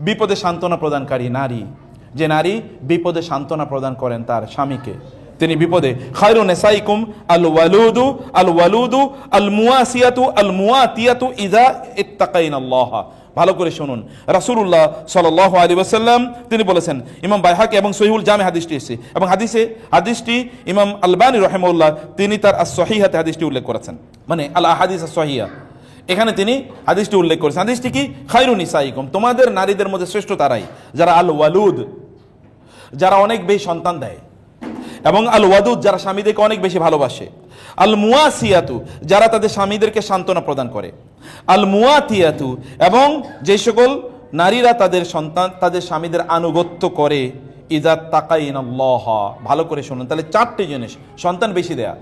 বিপদে সান্ত্বনা প্রদানকারী নারী। যে নারী বিপদে সান্ত্বনা প্রদান করেন তার স্বামীকে। তিনি বিপদে, খায়রু আল ওয়ালুদু আল ওয়ালুদু আল মুয়াসিয়াতু আল মুয়াতিয়াতু ইজা ইত্তাকাইন আল্লাহ। ভালো করে শুনুন। রাসূলুল্লাহ সাল্লাল্লাহু আলাইহি ওয়াসাল্লাম, তিনি বলেছেন, ইমাম বাইহাকি এবং সহিহুল জামে হাদিসটি এসেছে। এবং হাদিসে, হাদিসটি ইমাম আলবানী রহিমাউল্লাহ তিনি তার as-সহিহাতে হাদিসটি উল্লেখ করেছেন। মানে আল আহাদিস as-সহিহা এখানে তিনি হাদিসটি উল্লেখ করেছেন। হাদিসটি কি? খাইরুন নিসাইকুম। তোমাদের নারীদের মধ্যে শ্রেষ্ঠ তারাই। যারা আল ওয়ালুদ যারা অনেক বেশি সন্তান দেয়। এবং আল ওয়াদুদ যারা স্বামীদেরকে অনেক বেশি ভালোবাসে। আল মুয়াসিয়াতু যারা তাদের স্বামীদেরকে সান্ত্বনা প্রদান করে। আল মুয়াতিয়াতু এবং যে সকল নারীরা তাদের সন্তান, তাদের স্বামীদের আনুগত্য করে ইজাত তাকাইন ভালো করে শুনুন। তাহলে চারটি জিনিস সন্তান বেশি দেয়া।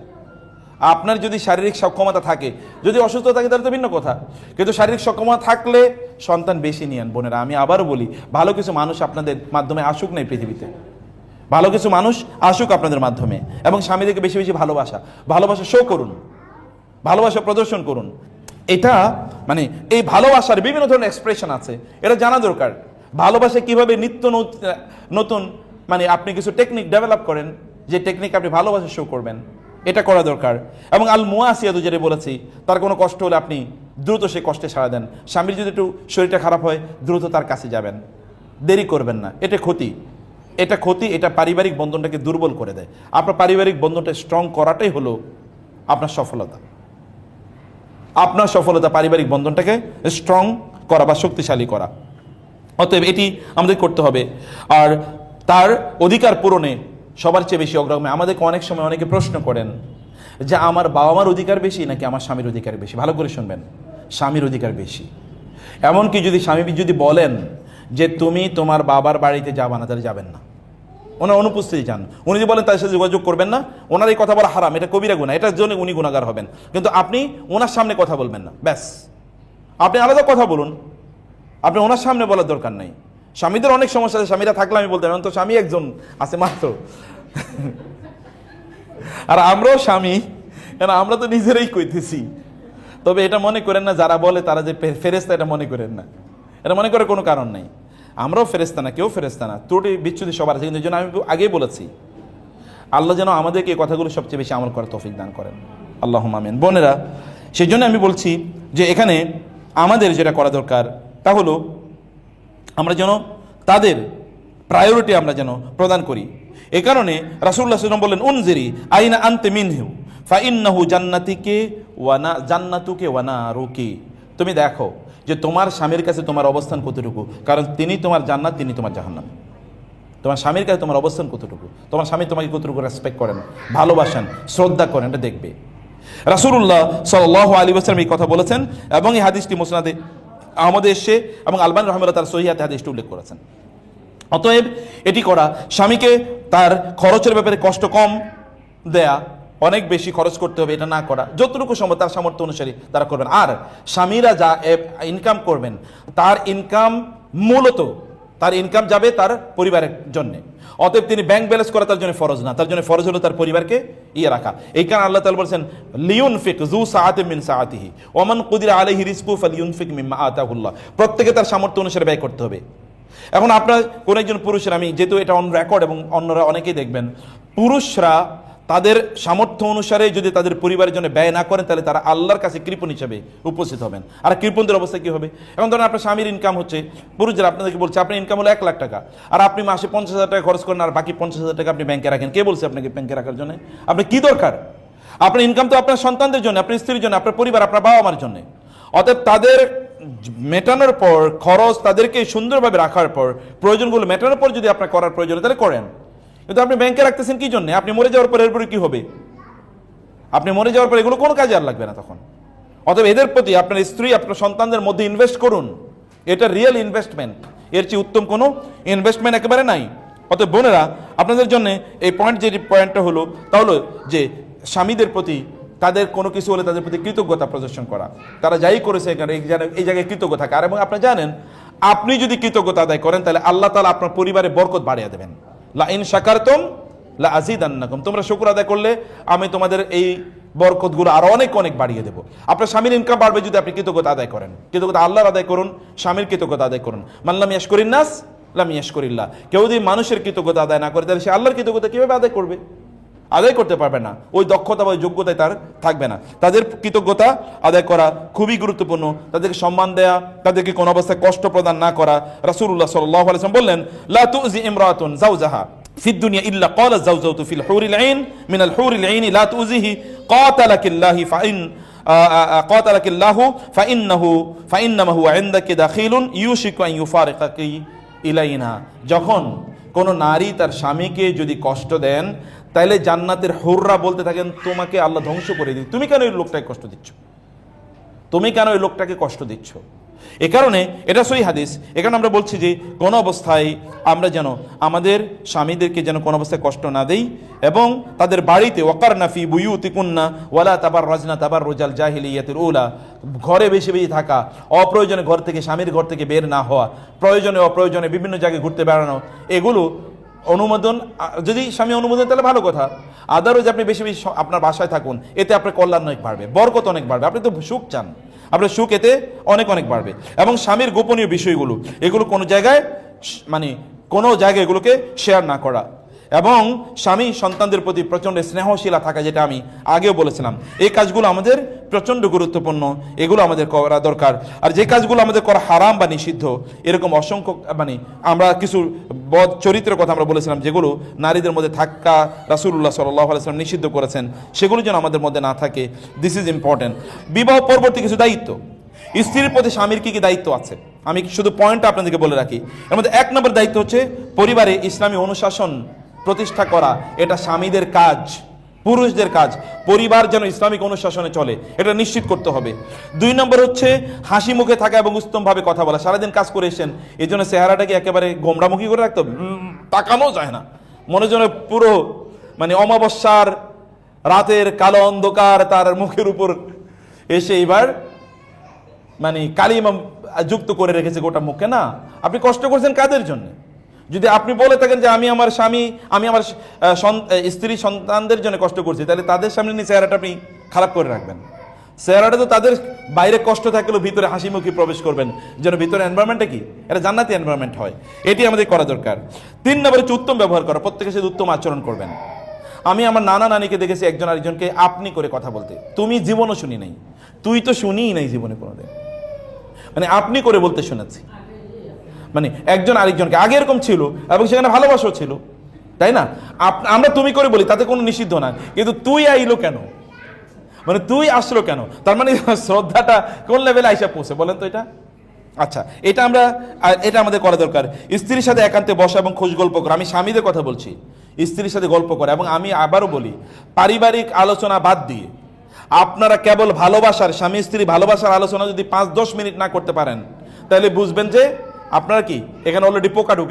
আপনার যদি শারীরিক সক্ষমতা থাকে, যদি অসুস্থ থাকে তাহলে তো ভিন্ন কথা। কিন্তু শারীরিক সক্ষমতা থাকলে সন্তান বেশি নিয়েন, বোনেরা, আমি আবারও বলি, ভালো কিছু মানুষ আপনাদের মাধ্যমে আসুক নেই পৃথিবীতে। ভালো কিছু মানুষ আসুক আপনাদের মাধ্যমে এবং স্বামীদেরকে বেশি বেশি ভালোবাসা ভালোবাসা শো করুন, ভালোবাসা প্রদর্শন করুন। এটা মানে এই ভালোবাসার বিভিন্ন ধরনের এক্সপ্রেশন আছে, এটা জানা দরকার। ভালোবাসা কীভাবে নিত্য নত- নতুন মানে আপনি কিছু টেকনিক ডেভেলপ করেন, যে টেকনিক আপনি ভালোবাসা শো করবেন। এটা করা দরকার। এবং আল মুয়াসিয়াদু যেটা বলেছি, তার কোনো কষ্ট হলে আপনি দ্রুত সে কষ্টে সাড়া দেন। স্বামীর যদি একটু শরীরটা খারাপ হয়, দ্রুত তার কাছে যাবেন। দেরি করবেন না। এটা ক্ষতি। এটা ক্ষতি, এটা পারিবারিক বন্ধনটাকে দুর্বল করে দেয়। আপনার পারিবারিক বন্ধনটা স্ট্রং করাটাই হলো আপনার সফলতা। আপনার সফলতা পারিবারিক বন্ধনটাকে স্ট্রং করা বা শক্তিশালী করা। অতএব এটি আমাদের করতে হবে। আর তার অধিকার পূরণে সবার চেয়ে বেশি অগ্রগমে। আমাদেরকে অনেক সময় অনেকে প্রশ্ন করেন যে, আমার বাবা মার অধিকার বেশি নাকি আমার স্বামীর অধিকার বেশি? ভালো করে শুনবেন। স্বামীর অধিকার বেশি। এমনকি যদি স্বামী যদি বলেন যে, তুমি তোমার বাবার বাড়িতে যাবা না, তাহলে যাবেন না। ওনার অনুপস্থিতি চান। উনি যদি বলেন, তার সাথে যোগাযোগ করবেন না, ওনার এই কথা বলা হারাম। এটা কবিরা গুণা এটার জন্য উনি গুণাগার হবেন। কিন্তু আপনি ওনার সামনে কথা বলবেন না। ব্যাস। আপনি আলাদা কথা বলুন। আপনি ওনার সামনে বলার দরকার নেই। স্বামীদের অনেক সমস্যা আছে স্বামীরা থাকলে আমি বলতে পারি, তো স্বামী একজন আছে মাত্র। আর আমরাও স্বামী কেন আমরা তো নিজেরাই কইতেছি। তবে এটা মনে করেন না যারা বলে তারা যে ফেরেস্তা এটা মনে করেন না। এটা মনে করে কোনো কারণ নেই। আমরাও ফেরেস্তা না কেউ ফেরেস্তা না। ত্রুটি বিচ্ছুতি সবার আছে কিন্তু এই জন্য আমি আগেই বলেছি আল্লাহ যেন আমাদেরকে এই কথাগুলো সবচেয়ে বেশি আমল করার তৌফিক দান করেন। আল্লাহ আমিন। বোনেরা সেই জন্য আমি বলছি যে এখানে আমাদের যেটা করা দরকার তা হলো আমরা যেন তাদের প্রায়োরিটি আমরা যেন প্রদান করি। এ কারণে রাসুল্লাহ সাল্লাম বললেন, উনজিরি, আইনা আনতে মিনহু ফাইন্নাহু জান্নাতিকে ওয়ানা জান্নাতুকে ওয়ানা রুকি তুমি দেখো যে তোমার স্বামীর কাছে তোমার অবস্থান কতটুকু, কারণ তিনি তোমার জান্নাত, তিনি তোমার জাহান্নাম। তোমার স্বামীর কাছে তোমার অবস্থান কতটুকু, তোমার স্বামী তোমাকে কতটুকু রেসপেক্ট করেন, ভালোবাসেন, শ্রদ্ধা করেন, এটা দেখবে। রাসুল্লাহ সাল আলী আসলাম এই কথা বলেছেন এবং এই হাদিসটি মোসনাদে আমাদের এসে এবং আলবান রহমুল্লাহ তার সহিয়াতে হাদিসটি উল্লেখ করেছেন। অতএব এটি করা স্বামীকে তার খরচের ব্যাপারে কষ্ট কম দেয়া, অনেক বেশি খরচ করতে হবে এটা না করা, যতটুকু সম্ভব তার সামর্থ্য অনুসারী তারা করবেন। আর স্বামীরা যা ইনকাম করবেন, তার ইনকাম মূলত তার ইনকাম যাবে তার পরিবারের জন্য। অতএব তিনি ব্যাংক ব্যালেন্স করা তার জন্য ফরজ না। তার জন্য ফরজ হলো তার পরিবারকে ইয়ে রাখা। এই কারণে আল্লাহ তাআলা বলছেন লিউন ফিক জু সাআতে মিন সাহাতিহি ওমান কুদির আলাইহি রিজকু ফালিউন ফিক মিম্মা আতাহুল্লাহ। প্রত্যেকে তার সামর্থ্য অনুসারে ব্যয় করতে হবে। এখন আপনার কোন একজন পুরুষের, আমি যেহেতু এটা অন রেকর্ড এবং অন্যরা অনেকেই দেখবেন, পুরুষরা তাদের সামর্থ্য অনুসারে যদি তাদের পরিবারের জন্য ব্যয় না করেন, তাহলে তারা আল্লাহর কাছে কৃপণ হিসেবে উপস্থিত হবেন। আর কৃপণদের অবস্থা কি হবে? এখন ধরেন আপনার স্বামীর ইনকাম হচ্ছে পুরুষরা আপনাদেরকে বলছে, আপনার ইনকাম হলো এক লাখ টাকা। আর আপনি মাসে পঞ্চাশ হাজার টাকা খরচ করেন, আর বাকি পঞ্চাশ হাজার টাকা আপনি ব্যাংকে রাখেন। কে বলছে আপনাকে ব্যাংকে রাখার জন্য? আপনি কি দরকার? আপনার ইনকাম তো আপনার সন্তানদের জন্য, আপনার স্ত্রীর জন্য, আপনার পরিবার, আপনার বাবা মার জন্য। অতএব তাদের মেটানোর পর, খরচ তাদেরকে সুন্দরভাবে রাখার পর, প্রয়োজনগুলো মেটানোর পর যদি আপনার করার প্রয়োজন তাহলে করেন। কিন্তু আপনি ব্যাংকে রাখতেছেন কি জন্য? আপনি মরে যাওয়ার পরে এরপরে কি হবে? আপনি মরে যাওয়ার পরে এগুলো কোনো কাজে আর লাগবে না তখন। অতএব এদের প্রতি আপনার স্ত্রী, আপনার সন্তানদের মধ্যে ইনভেস্ট করুন। এটা রিয়েল ইনভেস্টমেন্ট এর চেয়ে উত্তম কোনো ইনভেস্টমেন্ট একেবারে নাই। অতএব বোনেরা, আপনাদের জন্য এই পয়েন্ট যে পয়েন্টটা হলো, তা হলো যে স্বামীদের প্রতি, তাদের কোনো কিছু হলে তাদের প্রতি কৃতজ্ঞতা প্রদর্শন করা। তারা যাই করেছে এখানে, এই জায়গায়- কৃতজ্ঞ থাকে। আর এবং আপনি জানেন, আপনি যদি কৃতজ্ঞতা আদায় করেন, তাহলে আল্লাহ তালা আপনার পরিবারে বরকত বাড়িয়ে দেবেন। লা ইন লা লা আজিদান্নাকুম তোমরা শুকুর আদায় করলে আমি তোমাদের এই বরকতগুলো আরও অনেক অনেক বাড়িয়ে দেবো। আপনার স্বামীর ইনকাম বাড়বে যদি আপনি কৃতজ্ঞতা আদায় করেন। কৃতজ্ঞতা আল্লাহর আদায় করুন, স্বামীর কৃতজ্ঞতা আদায় করুন। মানলাম ইয়াস করিন নাস, লাম ইয়াস করিল্লা কেউ যদি মানুষের কৃতজ্ঞতা আদায় না করে, তাহলে সে আল্লাহর কৃতজ্ঞতা কীভাবে আদায় করবে? আদায় করতে পারবে না ওই দক্ষতা বা ওই যোগ্যতায় তার থাকবে না তাদের কৃতজ্ঞতা আদায় করা খুবই গুরুত্বপূর্ণ তাদেরকে সম্মান দেয়া তাদেরকে কোনো অবস্থায় কষ্ট প্রদান না করা রাসূলুল্লাহ সাল্লাল্লাহু আলাইহি ওয়াসাল্লাম বললেন লা তুজি ইমরাতুন যাওজাহা في الدنيا إلا قال الزوجة في الحور العين من الحور العين لا تؤذيه قاتلك الله فإن آه، آه، آه، قاتلك الله فإنه فإنما هو عندك دخيل يوشك أن يفارقك إلينا যখন কোন নারী তার স্বামীকে যদি কষ্ট দেন তাহলে জান্নাতের হুররা বলতে থাকেন, তোমাকে আল্লাহ ধ্বংস করে দিন। তুমি কেন ওই লোকটাকে কষ্ট দিচ্ছ? তুমি কেন ওই লোকটাকে কষ্ট দিচ্ছ? এ কারণে এটা সই হাদিস। এখানে আমরা বলছি যে, কোনো অবস্থায় আমরা যেন আমাদের স্বামীদেরকে যেন কোনো অবস্থায় কষ্ট না দেই এবং তাদের বাড়িতে ওয়াকার নাফি বুয়ুতি কুন্না ওয়ালা তাবার রাজনা তাবার রোজাল জাহিলিয়াতের ওলা ঘরে বেশি বেশি থাকা, অপ্রয়োজনে ঘর থেকে, স্বামীর ঘর থেকে বের না হওয়া, প্রয়োজনে অপ্রয়োজনে বিভিন্ন জায়গায় ঘুরতে বেড়ানো, এগুলো অনুমোদন যদি স্বামী অনুমোদন, তাহলে ভালো কথা। আদারওয়াইজ আপনি বেশি বেশি আপনার বাসায় থাকুন, এতে আপনার কল্যাণ অনেক বাড়বে, বরকত অনেক বাড়বে। আপনি তো সুখ চান। আপনার সুখ এতে অনেক অনেক বাড়বে। এবং স্বামীর গোপনীয় বিষয়গুলো, এগুলো কোনো জায়গায় মানে কোনো জায়গায় এগুলোকে শেয়ার না করা। এবং স্বামী সন্তানদের প্রতি প্রচণ্ড স্নেহশীলা থাকা, যেটা আমি আগেও বলেছিলাম। এই কাজগুলো আমাদের প্রচণ্ড গুরুত্বপূর্ণ, এগুলো আমাদের করা দরকার। আর যে কাজগুলো আমাদের করা হারাম বা নিষিদ্ধ, এরকম অসংখ্য মানে আমরা কিছু বদ চরিত্রের কথা আমরা বলেছিলাম, যেগুলো নারীদের মধ্যে থাকা রাসুল্লাহ সাল্লাহ আলাইসলাম নিষিদ্ধ করেছেন, সেগুলো যেন আমাদের মধ্যে না থাকে। দিস ইজ ইম্পর্টেন্ট বিবাহ পরবর্তী কিছু দায়িত্ব। স্ত্রীর প্রতি স্বামীর কি কি দায়িত্ব আছে? আমি শুধু পয়েন্টটা আপনাদেরকে বলে রাখি। এর মধ্যে এক নম্বর দায়িত্ব হচ্ছে পরিবারে ইসলামী অনুশাসন প্রতিষ্ঠা করা, এটা স্বামীদের কাজ, পুরুষদের কাজ। পরিবার যেন ইসলামিক অনুশাসনে চলে, এটা নিশ্চিত করতে হবে। দুই নম্বর হচ্ছে, হাসি মুখে থাকা এবং উত্তমভাবে কথা বলা। সারাদিন কাজ করে এসেন এই জন্য চেহারাটাকে একেবারে গোমরামুখী করে রাখতে হবে। তাকানো যায় না। মনে যেন পুরো মানে অমাবস্যার রাতের কালো অন্ধকার তার মুখের উপর এসে এবার মানে কালিমা যুক্ত করে রেখেছে গোটা মুখে না, আপনি কষ্ট করছেন কাদের জন্য? যদি আপনি বলে থাকেন যে আমি আমার স্বামী, আমি আমার স্ত্রী সন্তানদের জন্য কষ্ট করছি, তাহলে তাদের সামনে নিয়ে চেহারাটা আপনি খারাপ করে রাখবেন। চেহারাটা তো তাদের বাইরে কষ্ট থাকলেও ভিতরে হাসি মুখে প্রবেশ করবেন। যেন ভিতরে এনভায়রনমেন্টটা কি? এটা জান্নাতি এনভায়রনমেন্ট হয়। এটি আমাদের করা দরকার। তিন নম্বরে হচ্ছে উত্তম ব্যবহার করা প্রত্যেকের সাথে উত্তম আচরণ করবেন। আমি আমার নানা নানিকে দেখেছি, একজন আরেকজনকে আপনি করে কথা বলতে। তুমি জীবনও শুনি নাই। তুই তো শুনিই নাই জীবনে কোনোদিন। মানে আপনি করে বলতে শুনেছি। মানে একজন আরেকজনকে, আগে এরকম ছিল এবং সেখানে ভালোবাসাও ছিল, তাই না? আমরা তুমি করে বলি, তাতে কোনো নিষিদ্ধ না কিন্তু তুই আইলো কেন? মানে তুই আসলো কেন? তার মানে শ্রদ্ধাটা কোন লেভেলে আইসা পৌঁছে, বলেন তো এটা? আচ্ছা এটা আমরা এটা আমাদের করা দরকার। স্ত্রীর সাথে একান্তে বসা এবং খোঁজ গল্প করা, আমি স্বামীদের কথা বলছি। স্ত্রীর সাথে গল্প করা, এবং আমি আবারও বলি, পারিবারিক আলোচনা বাদ দিয়ে আপনারা কেবল ভালোবাসার স্বামী স্ত্রী ভালোবাসার আলোচনা যদি পাঁচ দশ মিনিট না করতে পারেন, তাহলে বুঝবেন যে আপনারা কি? এখানে অলরেডি পোকা ঢুকে